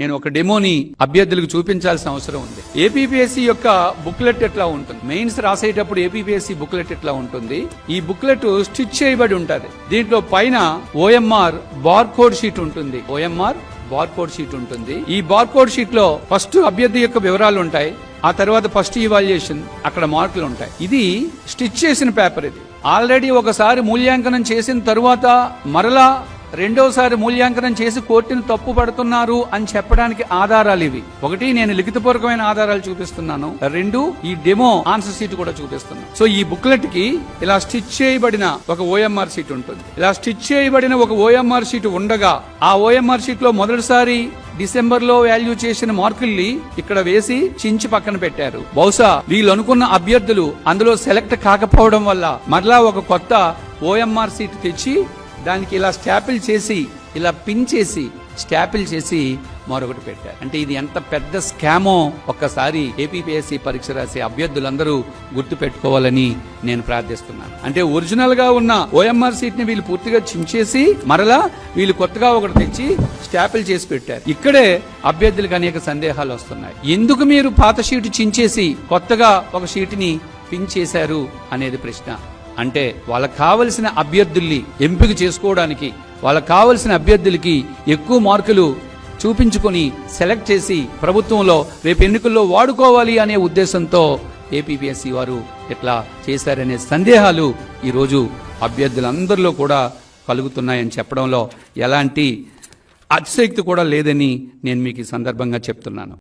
నేను ఒక డెమోని అభ్యర్థులకు చూపించాల్సిన అవసరం ఉంది. ఏపీపీఎస్సీ యొక్క బుక్లెట్ ఎట్లా ఉంటుంది? మెయిన్స్ రాసేటప్పుడు ఏపీపీఎస్సీ బుక్లెట్ ఎట్లా ఉంటుంది? ఈ బుక్లెట్ స్టిచ్ చేయబడి ఉంటుంది. దీంట్లో పైన ఓఎంఆర్ బార్ కోడ్ షీట్ ఉంటుంది. ఓఎంఆర్ బార్ కోడ్ షీట్ ఉంటుంది. ఈ బార్ కోడ్ షీట్లో ఫస్ట్ అభ్యర్థి యొక్క వివరాలు ఉంటాయి. ఆ తర్వాత ఫస్ట్ ఇవాల్యుయేషన్ అక్కడ మార్కులు ఉంటాయి. ఇది స్టిచ్ చేసిన పేపర్ ఇది. ఆల్రెడీ ఒకసారి మూల్యాంకనం చేసిన తరువాత మరలా రెండోసారి మూల్యాంకనం చేసి కోర్టును తప్పు పడుతున్నారు అని చెప్పడానికి ఆధారాలు ఇవి. ఒకటి నేను లిఖితపూర్వకమైన ఆధారాలు చూపిస్తున్నాను. రెండు ఈ డెమో ఆన్సర్ సీట్ కూడా చూపిస్తున్నాను సో ఈ బుక్లెట్కి ఇలా స్టిచ్ చేయబడిన ఒక ఓఎంఆర్ సీట్ ఉంటుంది. ఇలా స్టిచ్ చేయబడిన ఒక ఓఎంఆర్ సీట్ ఉండగా ఆ ఓఎంఆర్ సీట్లో మొదటిసారి డిసెంబర్లో వాల్యూ చేసిన మార్కుల్ని ఇక్కడ వేసి చించి పక్కన పెట్టారు. బహుశా వీళ్ళు అనుకున్న అభ్యర్థులు అందులో సెలెక్ట్ కాకపోవడం వల్ల మరలా ఒక కొత్త ఓఎంఆర్ సీట్ తెచ్చి దానికి ఇలా స్టాపిల్ చేసి ఇలా పిన్ చేసి స్టాపిల్ చేసి మరొకటి పెట్టారు. అంటే ఇది ఎంత పెద్ద స్కామో ఒక్కసారి ఏపీపీఎస్సీ పరీక్ష రాసే అభ్యర్థులందరూ గుర్తు పెట్టుకోవాలని నేను ప్రార్థిస్తున్నాను. అంటే ఒరిజినల్గా ఉన్న ఓఎంఆర్ సీట్ని వీళ్ళు పూర్తిగా చించేసి మరలా వీళ్ళు కొత్తగా ఒకటి తెచ్చి స్టాపిల్ చేసి పెట్టారు. ఇక్కడే అభ్యర్థులకు అనేక సందేహాలు వస్తున్నాయి. ఎందుకు మీరు పాత షీట్ చించేసి కొత్తగా ఒక షీట్ని పిన్ చేశారు అనేది ప్రశ్న. అంటే వాళ్ళకు కావలసిన అభ్యర్థుల్ని ఎంపిక చేసుకోవడానికి వాళ్ళకు కావలసిన అభ్యర్థులకి ఎక్కువ మార్కులు చూపించుకొని సెలెక్ట్ చేసి ప్రభుత్వంలో రేపు ఎన్నికల్లో వాడుకోవాలి అనే ఉద్దేశంతో ఏపీపీఎస్సీ వారు ఇట్లా చేశారనే సందేహాలు ఈరోజు అభ్యర్థులందరిలో కూడా కలుగుతున్నాయని చెప్పడంలో ఎలాంటి అతిశక్తి కూడా లేదని నేను మీకు ఈ సందర్భంగా చెప్తున్నాను.